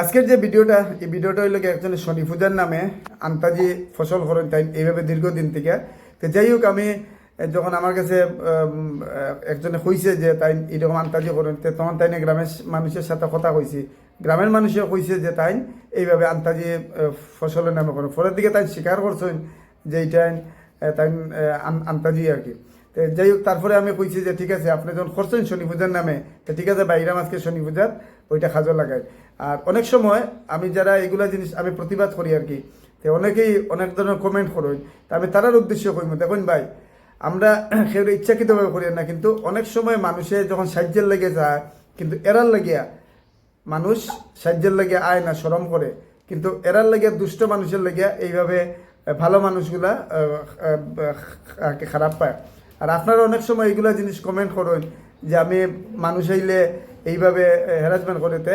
আজকের যে ভিডিওটা, এই ভিডিওটা হইল একজন শনি পূজার নামে আন্তাজি ফসল করেন তাই এইভাবে দীর্ঘদিন থেকে। তো যাই হোক, আমি যখন আমার কাছে একজনে কইছে যে তাই এরকম আন্তাজি করেন তখন তাই গ্রামের মানুষের সাথে কথা কইছি। গ্রামের মানুষও কইছে যে তাই এইভাবে আন্তাজি ফসলের নামে করেন। পরের দিকে তাই স্বীকার করছেন যে এইটা তাই আন্তাজি আর কি। তো যাই হোক, তারপরে আমি কইছি যে ঠিক আছে, আপনি যখন করছেন শনি পূজার নামে, তো ঠিক আছে বাইরাম আজকে শনি পূজার ওইটা খাজো লাগাই। আর অনেক সময় আমি যারা এগুলা জিনিস আমি প্রতিবাদ করি আর কি, তো অনেকেই অনেক ধরনের কমেন্ট করেন, তা আমি তারার উদ্দেশ্য কইম, দেখুন ভাই, আমরা সেটা ইচ্ছাকৃতভাবে করি না, কিন্তু অনেক সময় মানুষে যখন সাহায্যের লেগে যায়, কিন্তু এরার লাগিয়া মানুষ সাহায্যের লেগে আয় না সরম করে, কিন্তু এরার লেগে দুষ্ট মানুষের লেগে এইভাবে ভালো মানুষগুলা খারাপ পায়। আর আপনারা অনেক সময় এইগুলা জিনিস কমেন্ট করেন যে আমি মানুষ আইলে এইভাবে হ্যারাসমেন্ট করেতে।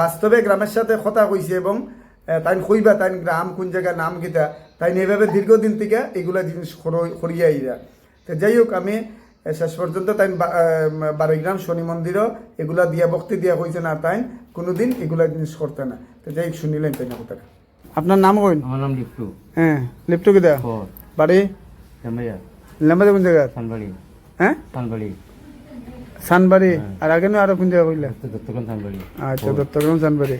বাস্তবে গ্রামের সাথে কথা কইছে এবং তাই কইবা তাই গ্রাম কোন জায়গায় নাম কিতা তাই এইভাবে দীর্ঘদিন থেকে এগুলা জিনিস করিয়া আইরা। তো যাই হোক আমি শেষ পর্যন্ত তাই বারোগ্রাম শনি মন্দিরও এগুলা দিয়া ভক্তি দিয়া কইছে না তাই কোনোদিন এগুলা জিনিস করতে না। তো যাই হোক শুনিলেন তাই না কথা আপনার নাম কইন? আমার নাম লিপ্টু। হ্যাঁ লিপ্টু কিতা? বাড়ি? জামাইয়া লেম্বাদে কোন জায়গা থানবাড়ি। হ্যাঁ? থানবাড়ি। সানবাড়ি আর আগে আরও কোন জায়গা কইলা দত্তগণ থানবাড়ি আচ্ছা দত্তগ্রাম সানবাড়ি।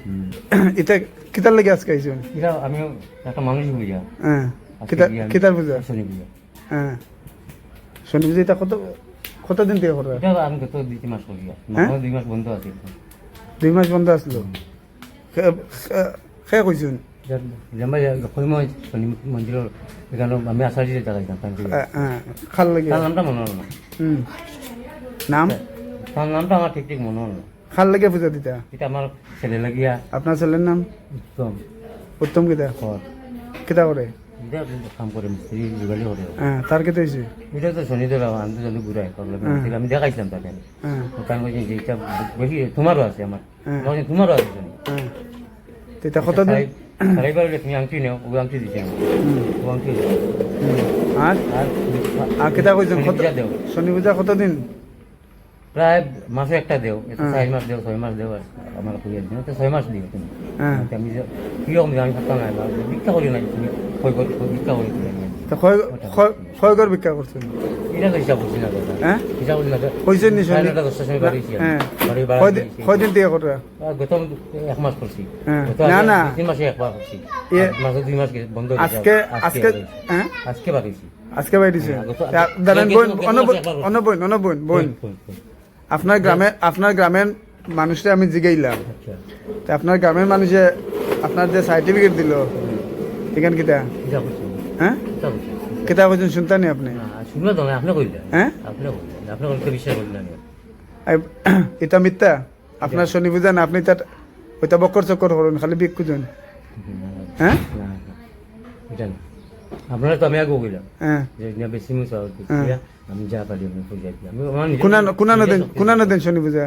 এটা কিতার লাগে আজকে আইছেন এটা আমিও একটা মানুষ বুঝা হ্যাঁ কিতার কিতার পূজা? শনি পূজা। হ্যাঁ। শনি পূজা এটা কত কতদিন থেকে করবে? এটা আমি গত দুই মাস করি হ্যাঁ? দুই মাস বন্ধ আছে। দুই মাস বন্ধ আসলো? খে কইছুন মন্দিরের আমি হ্যাঁ খাল লাগে। তার নামটা মনে হুম। নাম? তার নামটা আমার ঠিক ঠিক মনে হলো খাল লাগে পূজা দিতা? এটা আমার ছেলে লাগিয়া। আপনার ছেলের নাম? উত্তম। উত্তম কিতা? কিতা করে? কাম করে মিস্ত্রি যোগালি করে। হ্যাঁ তার কেটে হয়েছে এটা তো আমি জানি ঘুরাই প্রবলেম আমি দেখাইছিলাম তাকে। হ্যাঁ। বলছি যে এটা বেশি তোমারও আছে আমার হ্যাঁ। তোমারও আছে শনি হ্যাঁ। তো এটা কতদিন সারাইবার তুমি আংটি নেও ও আংটি দিছে আমি। ও আংটি। আর আর আর কেটা কইছেন শনি কত শনি পূজা কতদিন প্রায় মাসে একটা দেও এটা চার মাস দেও ছয় মাস দেও আমার কুড়িয়ে দিন তো ছয় মাস দিও তুমি। হ্যাঁ। আমি কীরকম আমি থাকতাম না ভিক্ষা করি না তুমি ভিক্ষা করি তুমি। ক্ষয় ভিক্ষা করছেন এটা হিসাব করছি না হ্যাঁ? হিসাব করছি না কইছেন নি সময় বাড়ি হ্যাঁ। কয়দিন- এক মাস করছি। হ্যাঁ। না, না। তিন মাসে একবার করছি। মাসে দুই মাস বন্ধ আজকে আজকে হ্যাঁ? আজকে বাড়িছি আজকে বাইরেছে হ্যাঁ, দাঁড়ান বোন অনবন মাসে একবার করছি। অনবন অনবন বোন কই, কই, কই। আপনার গ্রামে আপনার গ্রামের মানুষটা আমি জিগাইলাম। আচ্ছা। তা আপনার গ্রামের মানুষে আপনার যে সার্টিফিকেট দিল এখান কিতা? হ্যাঁ? কিতা কইছেন শুনতানি আপনি? শুনলো তো আপনি কইলেন। হ্যাঁ? আপনি কইলেন। আপনি কইলে বিশ্বাস করলেন না। আই- এটা মিথ্যা। আপনার শনি পূজা না আপনি তার ওইটা বকর চক্কর করুন খালি বিক খুঁজুন হ্যাঁ? আপনারা তো আমি আগে কইলাম হ্যাঁ। যে বেশি মুসা হ্যাঁ। আমি যা পারি আমি পূজা দিই আমি আমার কোনানো দেন শনি পূজা।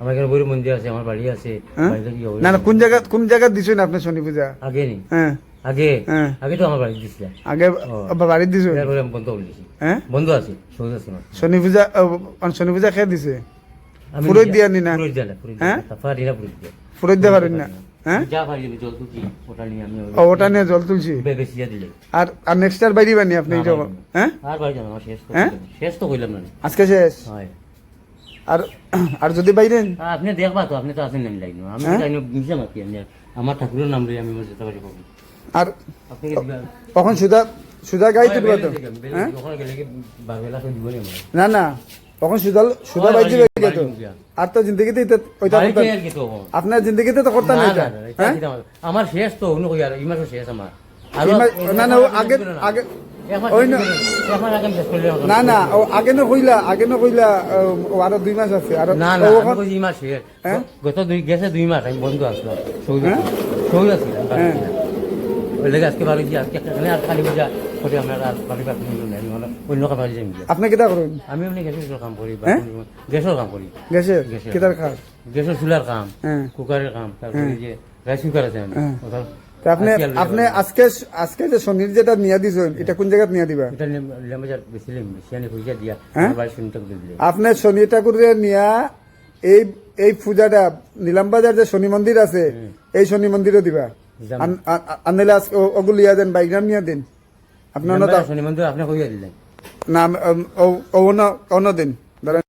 আমার এখানে গৌরী মন্দির আছে আমার বাড়ি আছে হ্যাঁ? না না কোন জায়গা কোন জায়গা দিছেন আপনি শনি পূজা? আগে নি হ্যাঁ। আগে? হ্যাঁ। আগে তো আমার বাড়ি দিছিলাম। আগে বাড়ি দিছেন? এরপরে আমি বন্ধ করে দিছি। হ্যাঁ? বন্ধ আছে সহজ আছে শনি পূজা শনি পূজা খেয়ে দিছে? পুরোহিত দিয়া নি না? পুরোহিত দিয়া না, পুরোহিত হ্যাঁ? দিয়া। না। পারি পুরোহিত দিয়া। পারেন না। হ্যাঁ? ওটা নিয়ে জল তুলছি? আর আর নেক্সট আর বাইরে বানি আপনি। হ্যাঁ? শেষ তো হ্যাঁ? কইলাম। শেষ তো কইলাম না আজকে শেষ? আর আর যদি আপনি দেখবা তো আপনি তো আছেন আমি লাইন। আমি হ্যাঁ? লাইন আমার ঠাকুরের নাম লই আমি যেতে পারি কখন। আর আপনি কি তখন সুদা সুদা গাই তুলবা তো? হ্যাঁ? না না। তখন সুদা সুদা ওই বাই বাড়ি দিবে তো দিয়া। আর তো জিন্দগিতে ওইটা আপনার জিন্দগিতে তো করতেন না, এটা? হ্যাঁ? আমার শেষ তো অন্য কই আর মাসও শেষ আমার। না, না, আগে- না- আগে না কইলা আগে না কইলা আরও দুই মাস আছে আর না মাস হ্যাঁ? গত দুই গেছে দুই মাস আমি বন্ধ আসলাম সৌদি হ্যাঁ? সৌদি আসলাম হ্যাঁ। আজকে আজকে খালি পূজা করে আমরা আর বাড়ি বাড়ি নিল না আমি অন্য কাম বাড়ি যাই আপনি কিতা করেন? আমি এমনি গ্যাসের কাম করি হ্যাঁ? গ্যাসের কাম করি। কিতার গ্যাসের চুলার কাম হ্যাঁ। কুকারের কাম তারপরে যে রাইস কুকার আছে আমি হ্যাঁ। ওটা- তো আপনি আপনি আজকে আজকে যে যেটা নিয়া দিছেন এটা কোন নিয়া দিবা? এটা লেম্বাজার বেশিলাম বেশিয়ানি পয়সা দিয়া হ্যাঁ? বাড়ি শুনতে দিলে আপনি শনি ঠাকুরের নিয়া এই এই পূজাটা নিলামবাজার যে শনি মন্দির আছে এই শনি মন্দিরও দিবা। আনলে ওগুলো ইয়া দেন বাইগ্রাম নিয়ে দিন। আপনার আপনি কইয়া দিলেন নাম অন্য দিন ধরেন